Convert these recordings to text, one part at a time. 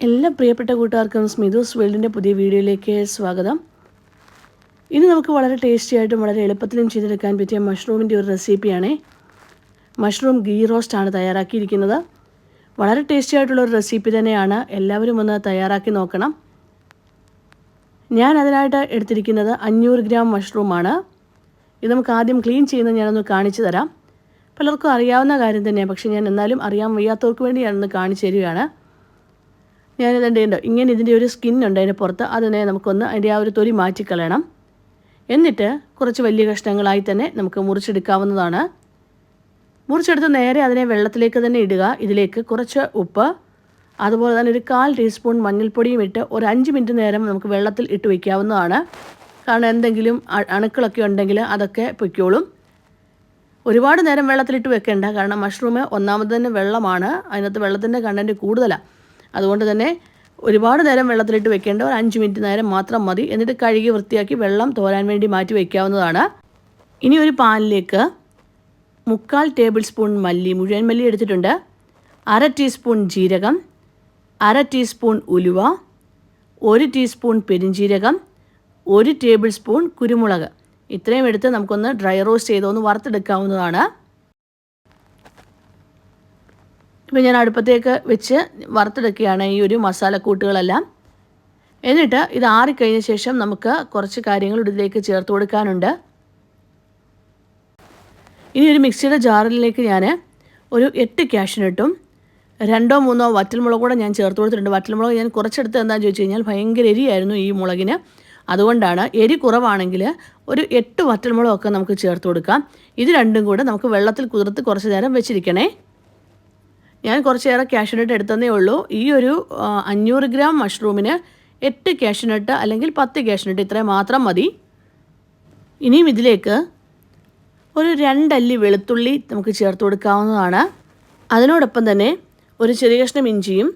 എല്ലാ പ്രിയപ്പെട്ട കൂട്ടുകാർക്കും സ്മിതൂസ് വേൾഡിന്റെ പുതിയ വീഡിയോയിലേക്ക് സ്വാഗതം. ഇനി നമുക്ക് വളരെ ടേസ്റ്റി ആയിട്ടും വളരെ എളുപ്പത്തിലും ചെയ്തെടുക്കാൻ പറ്റിയ മഷ്റൂമിന്റെ ഒരു റെസിപ്പിയാണ് മഷ്റൂം ഗീ റോസ്റ്റ് ആണ് തയ്യാറാക്കിയിരിക്കുന്നത്. വളരെ ടേസ്റ്റി ആയിട്ടുള്ള ഒരു റെസിപ്പി തന്നെയാണ് എല്ലാവരും ഒന്ന് തയ്യാറാക്കി നോക്കണം. ഞാൻ അതിനായിട്ട് എടുത്തിരിക്കുന്നത് അഞ്ഞൂറ് ഗ്രാം മഷ്റൂമാണ്. ഇത് നമുക്ക് ആദ്യം ക്ലീൻ ചെയ്യുന്നത് ഞാനൊന്ന് കാണിച്ചു തരാം. പലർക്കും അറിയാവുന്ന കാര്യം തന്നെയാണ്. പക്ഷേ ഞാൻ എന്നാലും അറിയാൻ വയ്യാത്തവർക്ക് വേണ്ടി ഞാനൊന്ന് കാണിച്ചു തരികയാണ്. ഞാനിതെന്റെ ഉണ്ട് ഇങ്ങനെ ഇതിന്റെ ഒരു ഉണ്ട് അതിന് പുറത്ത്. അതിനെ നമുക്കൊന്ന് അതിന്റെ ആ ഒരു തൊലി മാറ്റിക്കളയണം. എന്നിട്ട് കുറച്ച് വലിയ കഷ്ണങ്ങളായി തന്നെ നമുക്ക് മുറിച്ചെടുക്കാവുന്നതാണ്. മുറിച്ചെടുത്ത് നേരെ അതിനെ വെള്ളത്തിലേക്ക് തന്നെ ഇടുക. ഇതിലേക്ക് കുറച്ച് ഉപ്പ് അതുപോലെ തന്നെ ഒരു കാൽ ടീസ്പൂൺ മഞ്ഞൾപ്പൊടിയും ഇട്ട് ഒരു അഞ്ച് മിനിറ്റ് നേരം നമുക്ക് വെള്ളത്തിൽ ഇട്ട് വയ്ക്കാവുന്നതാണ്. കാരണം എന്തെങ്കിലും അണുക്കളൊക്കെ ഉണ്ടെങ്കിൽ അതൊക്കെ പൊയ്ക്കോളും. ഒരുപാട് നേരം വെള്ളത്തിലിട്ട് വെക്കേണ്ട കാരണം മഷ്റൂം ഒന്നാമത് തന്നെ വെള്ളമാണ്. അതിനകത്ത് വെള്ളത്തിന്റെ കണ്ടന്റ് കൂടുതലാണ് അതുകൊണ്ട് തന്നെ ഒരുപാട് നേരം വെള്ളത്തിലിട്ട് വെക്കേണ്ട ഒരു അഞ്ച് മിനിറ്റ് നേരം മാത്രം മതി. എന്നിട്ട് കഴുകി വൃത്തിയാക്കി വെള്ളം തോരാൻ വേണ്ടി മാറ്റി വയ്ക്കാവുന്നതാണ് ഇനി ഒരു പാനിലേക്ക് മുക്കാൽ ടേബിൾ സ്പൂൺ മല്ലി മുഴുവൻ മല്ലി എടുത്തിട്ടുണ്ട്. അര ടീസ്പൂൺ ജീരകം അര ടീസ്പൂൺ ഉലുവ ഒരു ടീസ്പൂൺ പെരിഞ്ജീരകം ഒരു ടേബിൾ സ്പൂൺ കുരുമുളക്. ഇത്രയും എടുത്ത് നമുക്കൊന്ന് ഡ്രൈ റോസ്റ്റ് ചെയ്തൊന്ന് വറുത്തെടുക്കാവുന്നതാണ്. ഇപ്പോൾ ഞാൻ അടുപ്പത്തേക്ക് വെച്ച് വറുത്തെടുക്കുകയാണ് ഈ ഒരു മസാലക്കൂട്ടുകളെല്ലാം എന്നിട്ട് ഇത് ആറിക്കഴിഞ്ഞ ശേഷം നമുക്ക് കുറച്ച് കാര്യങ്ങൾ ഇതിലേക്ക് ചേർത്ത് കൊടുക്കാനുണ്ട്. ഇനി ഒരു മിക്സിയുടെ ജാറിലേക്ക് ഞാൻ ഒരു എട്ട് ക്യാഷിനിട്ടും രണ്ടോ മൂന്നോ വറ്റൽമുളക് കൂടെ ഞാൻ ചേർത്ത് കൊടുത്തിട്ടുണ്ട്. വറ്റൽമുളക് ഞാൻ കുറച്ചെടുത്ത് എന്താണെന്ന് ചോദിച്ചു കഴിഞ്ഞാൽ ഭയങ്കര എരിയായിരുന്നു ഈ മുളകിന്. അതുകൊണ്ടാണ് എരി കുറവാണെങ്കിൽ ഒരു എട്ട് വറ്റൽമുളകൊക്കെ നമുക്ക് ചേർത്ത് കൊടുക്കാം. ഇത് രണ്ടും കൂടെ നമുക്ക് വെള്ളത്തിൽ കുതിർത്ത് കുറച്ച് നേരം വെച്ചിരിക്കണേ. ഞാൻ കുറച്ചേറെ ക്യാഷ്യൂനട്ട് എടുത്തതേ ഉള്ളൂ. ഈ ഒരു അഞ്ഞൂറ് ഗ്രാം മഷ്റൂമിന് എട്ട് ക്യാഷ്യൂനട്ട് അല്ലെങ്കിൽ പത്ത് ക്യാഷ്യൂനട്ട് ഇത്രയും മാത്രം മതി. ഇനിയും ഇതിലേക്ക് ഒരു രണ്ടല്ലി വെളുത്തുള്ളി നമുക്ക് ചേർത്ത് കൊടുക്കാവുന്നതാണ്. അതിനോടൊപ്പം തന്നെ ഒരു ചെറിയ കഷ്ണം ഇഞ്ചിയും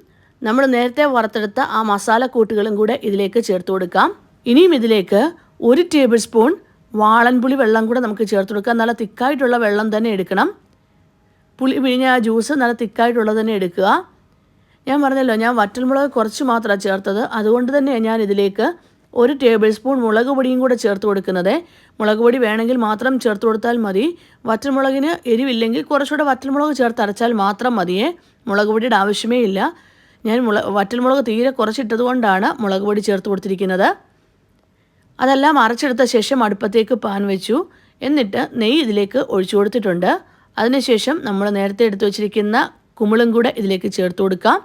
നമ്മൾ നേരത്തെ വറുത്തെടുത്ത ആ മസാല കൂട്ടുകളും കൂടെ ഇതിലേക്ക് ചേർത്ത് കൊടുക്കാം. ഇനിയും ഇതിലേക്ക് ഒരു ടേബിൾ സ്പൂൺ വാളൻപുളി വെള്ളം കൂടെ നമുക്ക് ചേർത്ത് കൊടുക്കാം. നല്ല തിക്കായിട്ടുള്ള വെള്ളം തന്നെ എടുക്കണം. പുളി പിഴിഞ്ഞ ആ ജ്യൂസ് നല്ല തിക്കായിട്ടുള്ളത് തന്നെ എടുക്കുക. ഞാൻ പറഞ്ഞല്ലോ ഞാൻ വറ്റൽമുളക് കുറച്ച് മാത്രമാണ് ചേർത്തത്. അതുകൊണ്ട് തന്നെ ഞാൻ ഇതിലേക്ക് ഒരു ടേബിൾ സ്പൂൺ മുളക് പൊടിയും കൂടെ ചേർത്ത് കൊടുക്കുന്നത്. മുളക് പൊടി വേണമെങ്കിൽ മാത്രം ചേർത്ത് കൊടുത്താൽ മതി. വറ്റൽമുളകിന് എരിവില്ലെങ്കിൽ കുറച്ചുകൂടെ വറ്റൽമുളക് ചേർത്ത് അരച്ചാൽ മാത്രം മതിയേ. മുളക് പൊടിയുടെ ആവശ്യമേ ഇല്ല. ഞാൻ മുള വറ്റൽമുളക് തീരെ കുറച്ചിട്ടത് കൊണ്ടാണ് മുളക് പൊടി ചേർത്ത് കൊടുത്തിരിക്കുന്നത്. അതെല്ലാം അരച്ചെടുത്ത ശേഷം അടുപ്പത്തേക്ക് പാൻ വെച്ചു. എന്നിട്ട് നെയ്യ് ഇതിലേക്ക് ഒഴിച്ചു കൊടുത്തിട്ടുണ്ട്. അതിനുശേഷം നമ്മൾ നേരത്തെ എടുത്തു വച്ചിരിക്കുന്ന കുമിളും കൂടെ ഇതിലേക്ക് ചേർത്ത് കൊടുക്കാം.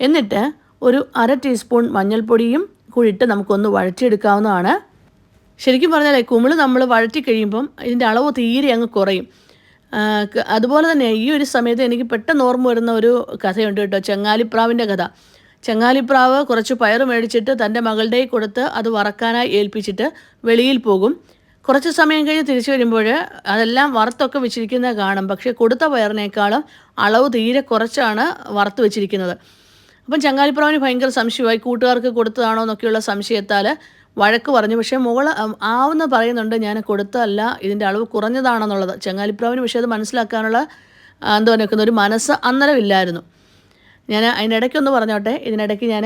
എന്നിട്ട് ഒരു അര ടീസ്പൂൺ മഞ്ഞൾപ്പൊടിയും കൂടി ഇട്ട് നമുക്കൊന്ന് വഴറ്റിയെടുക്കാവുന്നതാണ്. ശരിക്കും പറഞ്ഞാൽ കുമിൾ നമ്മൾ വഴറ്റി കഴിയുമ്പം ഇതിന്റെ അളവ് തീരെ അങ്ങ് കുറയും. അതുപോലെ തന്നെ ഈ ഒരു സമയത്ത് എനിക്ക് പെട്ടെന്ന് ഓർമ്മ വരുന്ന ഒരു കഥയുണ്ട് കേട്ടോ ചെങ്ങാലിപ്രാവിന്റെ കഥ. ചെങ്ങാലിപ്രാവ് കുറച്ച് പയർ മേടിച്ചിട്ട് തന്റെ മകളുടെ കൊടുത്ത് അത് വറക്കാനായി ഏൽപ്പിച്ചിട്ട് വെളിയിൽ പോകും. കുറച്ച് സമയം കഴിഞ്ഞ് തിരിച്ചു വരുമ്പോൾ അതെല്ലാം വറുത്തൊക്കെ വെച്ചിരിക്കുന്നത് കാണും. പക്ഷേ കൊടുത്ത പയറിനേക്കാളും അളവ് തീരെ കുറച്ചാണ് വറുത്ത് വെച്ചിരിക്കുന്നത്. അപ്പം ചങ്ങാലിപ്പുറവിന് ഭയങ്കര സംശയമായി. കൂട്ടുകാർക്ക് കൊടുത്തതാണോ എന്നൊക്കെയുള്ള സംശയത്താൽ വഴക്ക് പറഞ്ഞു. പക്ഷേ മുകൾ ആവുന്ന പറയുന്നുണ്ട് ഞാൻ കൊടുത്തതല്ല ഇതിന്റെ അളവ് കുറഞ്ഞതാണെന്നുള്ളത്. ചങ്ങാലിപ്രാവിന് പക്ഷേ അത് മനസ്സിലാക്കാനുള്ള എന്താ പറയുക ഒരു മനസ്സ് അന്നരമില്ലായിരുന്നു. ഞാൻ അതിന്റെ ഇടയ്ക്കൊന്ന് പറഞ്ഞോട്ടെ. ഇതിനിടയ്ക്ക് ഞാൻ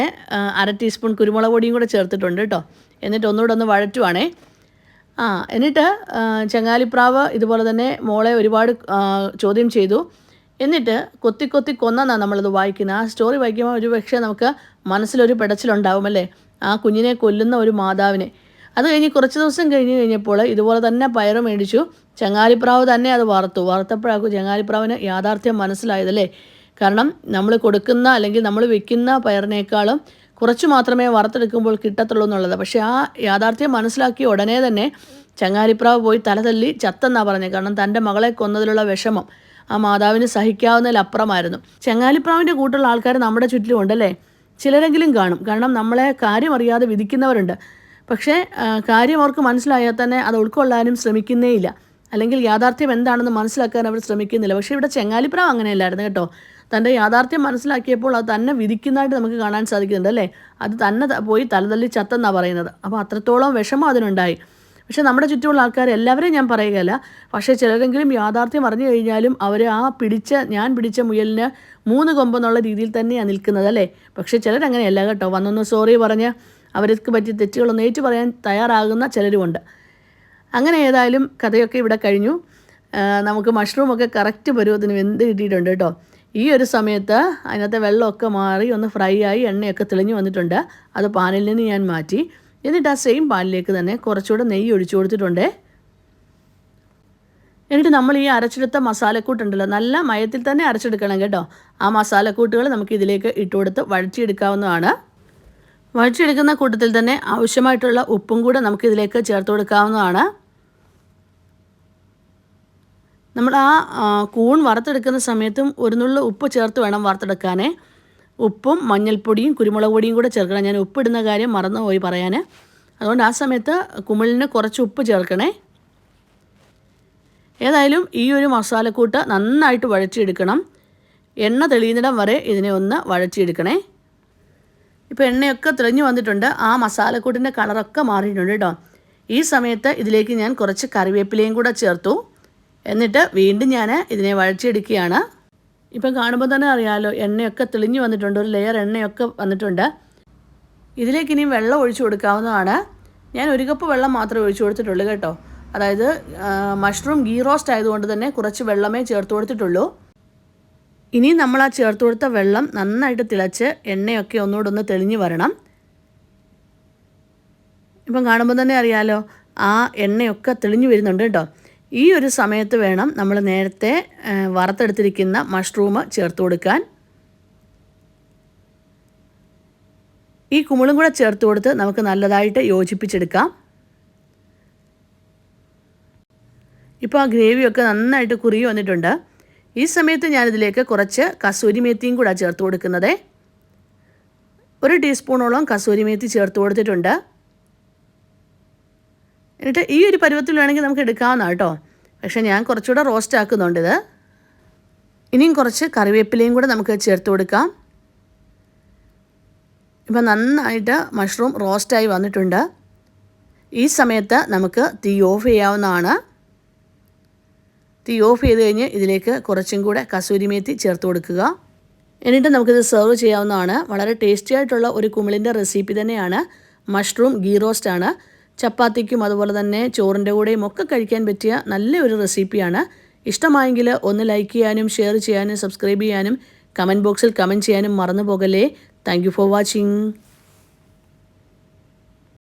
അര ടീസ്പൂൺ കുരുമുളക് പൊടിയും കൂടെ ചേർത്തിട്ടുണ്ട് കേട്ടോ. എന്നിട്ട് ഒന്നുകൂടെ ഒന്ന് വഴറ്റുവാണേ. ആ എന്നിട്ട് ചങ്ങാലിപ്രാവ് ഇതുപോലെ തന്നെ മോളെ ഒരുപാട് ചോദ്യം ചെയ്തു. എന്നിട്ട് കൊത്തി കൊത്തി കൊന്നാണ് നമ്മളത് വായിക്കുന്നത് ആ സ്റ്റോറി വായിക്കുമ്പോൾ ഒരു പക്ഷേ നമുക്ക് മനസ്സിലൊരു പിടച്ചിലുണ്ടാവും അല്ലേ? ആ കുഞ്ഞിനെ കൊല്ലുന്ന ഒരു മാതാവിനെ. അത് കഴിഞ്ഞ് കുറച്ച് ദിവസം കഴിഞ്ഞ് കഴിഞ്ഞപ്പോൾ ഇതുപോലെ തന്നെ പയറ് മേടിച്ചു. ചങ്ങാലിപ്രാവ് തന്നെ അത് വറുത്തു വറുത്തപ്പോഴാക്കു ചങ്ങാലിപ്രാവിന് യാഥാർത്ഥ്യം മനസ്സിലായതല്ലേ കാരണം നമ്മൾ കൊടുക്കുന്ന അല്ലെങ്കിൽ നമ്മൾ വെക്കുന്ന പയറിനേക്കാളും കുറച്ച് മാത്രമേ വറുത്തെടുക്കുമ്പോൾ കിട്ടത്തുള്ളൂ എന്നുള്ളത്. പക്ഷേ ആ യാഥാർത്ഥ്യം മനസ്സിലാക്കിയ ഉടനെ തന്നെ ചങ്ങാരിപ്രാവ് പോയി തലതല്ലി ചത്തെന്നാണ് പറഞ്ഞത്. കാരണം തന്റെ മകളെ കൊന്നതിലുള്ള വിഷമം ആ മാതാവിന് സഹിക്കാവുന്നതിലപ്പുറമായിരുന്നു. ചങ്ങാലിപ്രാവിന്റെ കൂട്ടുള്ള ആൾക്കാർ നമ്മുടെ ചുറ്റിലും ഉണ്ടല്ലേ? ചിലരെങ്കിലും കാണും. കാരണം നമ്മളെ കാര്യമറിയാതെ വിധിക്കുന്നവരുണ്ട്. പക്ഷേ കാര്യം അവർക്ക് മനസ്സിലായാൽ തന്നെ അത് ഉൾക്കൊള്ളാനും ശ്രമിക്കുന്നേയില്ല. അല്ലെങ്കിൽ യാഥാർത്ഥ്യം എന്താണെന്ന് മനസ്സിലാക്കാൻ അവർ ശ്രമിക്കുന്നില്ല. പക്ഷേ ഇവിടെ ചെങ്ങാലിപ്രാവ് അങ്ങനെയല്ലായിരുന്നു കേട്ടോ. തന്റെ യാഥാർത്ഥ്യം മനസ്സിലാക്കിയപ്പോൾ അത് തന്നെ വിധിക്കുന്നതായിട്ട് നമുക്ക് കാണാൻ സാധിക്കുന്നുണ്ട് അല്ലേ? അത് തന്നെ പോയി തലതല്ലി ചത്തെന്നാണ് പറയുന്നത്. അപ്പോൾ അത്രത്തോളം വിഷമം അതിനുണ്ടായി. പക്ഷേ നമ്മുടെ ചുറ്റുമുള്ള ആൾക്കാർ എല്ലാവരെയും ഞാൻ പറയുകയല്ല. പക്ഷേ ചിലരെങ്കിലും യാഥാർത്ഥ്യം അറിഞ്ഞു കഴിഞ്ഞാലും അവർ ആ പിടിച്ച ഞാൻ പിടിച്ച മുയലിന് മൂന്ന് കൊമ്പെന്നുള്ള രീതിയിൽ തന്നെയാണ് നിൽക്കുന്നത് അല്ലേ? പക്ഷേ ചിലരങ്ങനെയല്ല കേട്ടോ. വന്നൊന്ന് സോറി പറഞ്ഞ് അവർക്ക് പറ്റിയ തെറ്റുകളൊന്നും ഏറ്റു പറയാൻ തയ്യാറാകുന്ന ചിലരുമുണ്ട്. അങ്ങനെ ഏതായാലും കഥയൊക്കെ ഇവിടെ കഴിഞ്ഞു. നമുക്ക് മഷ്റൂമൊക്കെ കറക്റ്റ് പരുവത്തിന് വെന്ത് കിട്ടിയിട്ടുണ്ട് കേട്ടോ. ഈ ഒരു സമയത്ത് അതിനകത്തെ വെള്ളമൊക്കെ മാറി ഒന്ന് ഫ്രൈ ആയി എണ്ണയൊക്കെ തെളിഞ്ഞു വന്നിട്ടുണ്ട്. അത് പാനിൽ നിന്ന് ഞാൻ മാറ്റി. എന്നിട്ട് ആ സെയിം പാനിലേക്ക് തന്നെ കുറച്ചുകൂടെ നെയ്യ് ഒഴിച്ചു കൊടുത്തിട്ടുണ്ട്. എന്നിട്ട് നമ്മൾ ഈ അരച്ചെടുത്ത മസാലക്കൂട്ടുണ്ടല്ലോ നല്ല മയത്തിൽ തന്നെ അരച്ചെടുക്കണം കേട്ടോ. ആ മസാലക്കൂട്ടുകൾ നമുക്ക് ഇതിലേക്ക് ഇട്ട് കൊടുത്ത് വഴറ്റിയെടുക്കാവുന്നതാണ്. വഴറ്റിയെടുക്കുന്ന കൂട്ടത്തിൽ തന്നെ ആവശ്യമായിട്ടുള്ള ഉപ്പും കൂടെ നമുക്കിതിലേക്ക് ചേർത്ത് കൊടുക്കാവുന്നതാണ്. നമ്മൾ ആ കൂൺ വറുത്തെടുക്കുന്ന സമയത്തും ഒരു നുള്ളു ഉപ്പ് ചേർത്ത് വേണം വറുത്തെടുക്കാനേ. ഉപ്പും മഞ്ഞൾപ്പൊടിയും കുരുമുളക് പൊടിയും കൂടെ ചേർക്കണം. ഞാൻ ഉപ്പിടുന്ന കാര്യം മറന്നുപോയി പറയാൻ അതുകൊണ്ട് ആ സമയത്ത് കുമിളിന് കുറച്ച് ഉപ്പ് ചേർക്കണേ. ഏതായാലും ഈ ഒരു മസാലക്കൂട്ട് നന്നായിട്ട് വഴച്ചെടുക്കണം എണ്ണ തെളിയുന്നിടം വരെ ഇതിനെ ഒന്ന് വഴച്ചെടുക്കണേ ഇപ്പോൾ എണ്ണയൊക്കെ തെളിഞ്ഞു വന്നിട്ടുണ്ട്. ആ മസാലക്കൂട്ടിന്റെ കളറൊക്കെ മാറിയിട്ടുണ്ട് കേട്ടോ. ഈ സമയത്ത് ഇതിലേക്ക് ഞാൻ കുറച്ച് കറിവേപ്പിലയും കൂടെ ചേർത്തു. എന്നിട്ട് വീണ്ടും ഞാൻ ഇതിനെ വഴച്ചെടുക്കുകയാണ് ഇപ്പം കാണുമ്പോൾ തന്നെ അറിയാമല്ലോ എണ്ണയൊക്കെ തെളിഞ്ഞു വന്നിട്ടുണ്ട് ഒരു ലെയർ എണ്ണയൊക്കെ വന്നിട്ടുണ്ട്. ഇതിലേക്ക് ഇനിയും വെള്ളം ഒഴിച്ചു കൊടുക്കാവുന്നതാണ്. ഞാൻ ഒരു കപ്പ് വെള്ളം മാത്രമേ ഒഴിച്ചു കൊടുത്തിട്ടുള്ളൂ കേട്ടോ. അതായത് മഷ്റൂം ഗീ റോസ്റ്റ് ആയതുകൊണ്ട് തന്നെ കുറച്ച് വെള്ളമേ ചേർത്ത് കൊടുത്തിട്ടുള്ളൂ. ഇനി നമ്മൾ ആ ചേർത്ത് കൊടുത്ത വെള്ളം നന്നായിട്ട് തിളച്ച് എണ്ണയൊക്കെ ഒന്നുകൂടെ ഒന്ന് തെളിഞ്ഞു വരണം. ഇപ്പം കാണുമ്പോൾ തന്നെ അറിയാലോ ആ എണ്ണയൊക്കെ തെളിഞ്ഞു വരുന്നുണ്ട് കേട്ടോ. ഈ ഒരു സമയത്ത് വേണം നമ്മൾ നേരത്തെ വറുത്തെടുത്തിരിക്കുന്ന മഷ്റൂം ചേർത്ത് കൊടുക്കാൻ. ഈ കുമിളും കൂടെ ചേർത്ത് കൊടുത്ത് നമുക്ക് നല്ലതായിട്ട് യോജിപ്പിച്ചെടുക്കാം. ഇപ്പോൾ ആ ഗ്രേവിയൊക്കെ നന്നായിട്ട് കുറുകി വന്നിട്ടുണ്ട്. ഈ സമയത്ത് ഞാനിതിലേക്ക് കുറച്ച് കസൂരി മേത്തിയും കൂടെ ചേർത്ത് കൊടുക്കുന്നത്. ഒരു ടീസ്പൂണോളം കസൂരി മേത്തി ചേർത്ത് കൊടുത്തിട്ടുണ്ട്. എന്നിട്ട് ഈ ഒരു പരുവത്തിൽ വേണമെങ്കിൽ നമുക്ക് എടുക്കാവുന്നതാണ് കേട്ടോ. പക്ഷേ ഞാൻ കുറച്ചുകൂടെ റോസ്റ്റ് ആക്കുന്നുണ്ട് ഇത്. ഇനിയും കുറച്ച് കറിവേപ്പിലയും കൂടെ നമുക്ക് ചേർത്ത് കൊടുക്കാം. ഇപ്പം നന്നായിട്ട് മഷ്റൂം റോസ്റ്റായി വന്നിട്ടുണ്ട്. ഈ സമയത്ത് നമുക്ക് തീ ഓഫ് ചെയ്യാവുന്നതാണ്. തീ ഓഫ് ചെയ്ത് കഴിഞ്ഞ് ഇതിലേക്ക് കുറച്ചും കൂടെ കസൂരി മേത്തി ചേർത്ത് കൊടുക്കുക. എന്നിട്ട് നമുക്കിത് സെർവ് ചെയ്യാവുന്നതാണ്. വളരെ ടേസ്റ്റി ആയിട്ടുള്ള ഒരു കുമിളിന്റെ റെസിപ്പി തന്നെയാണ്. മഷ്റൂം ഗീ റോസ്റ്റാണ് ചപ്പാത്തിക്കും അതുപോലെ തന്നെ ചോറിന്റെ കൂടെയും ഒക്കെ കഴിക്കാൻ പറ്റിയ നല്ലൊരു റെസിപ്പിയാണ്. ഇഷ്ടമായെങ്കിൽ ഒന്ന് ലൈക്ക് ചെയ്യാനും ഷെയർ ചെയ്യാനും സബ്സ്ക്രൈബ് ചെയ്യാനും കമന്റ് ബോക്സിൽ കമന്റ് ചെയ്യാനും മറന്നു പോകല്ലേ. Thank for watching